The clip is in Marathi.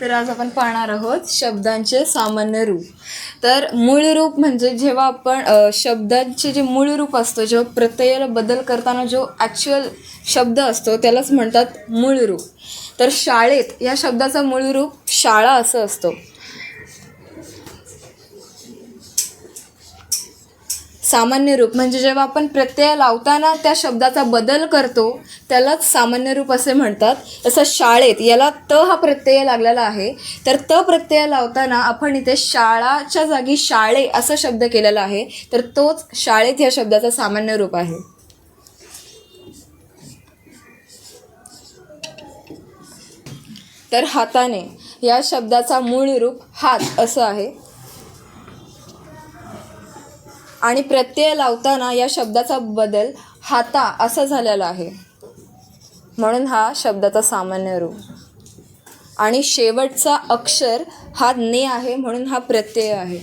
तर आज आपण पाहणार आहोत शब्दांचे सामान्य रूप. तर मूळ रूप म्हणजे जेव्हा आपण शब्दांचे जे मूळ रूप असतो जेव्हा प्रत्ययाला बदल करताना जो ॲक्च्युअल शब्द असतो त्यालाच म्हणतात मूळ रूप. तर शाळेत या शब्दाचा मूळ रूप शाळा असं असतो. सामान्य रूप. म्हणजे जेव्हा आपण प्रत्यय लावताना त्या शब्दाचा बदल करतो त्यालाच सामान्य रूप असे म्हणतात. तसं शाळेत याला त हा प्रत्यय लागलेला आहे. तर त प्रत्यय लावताना आपण इथे शाळाच्या जागी शाळे असा शब्द केलेला आहे. तर तोच शाळेत या शब्दाचा सामान्य रूप आहे. तर हाताने या शब्दाचा मूळ रूप हात असं आहे. आणि प्रत्यय लावताना या शब्दाचा बदल हाता असा झालेला आहे. म्हणून हा शब्दाचा सामान्य रूप. आणि शेवटचा अक्षर हा ने आहे म्हणून हा प्रत्यय आहे.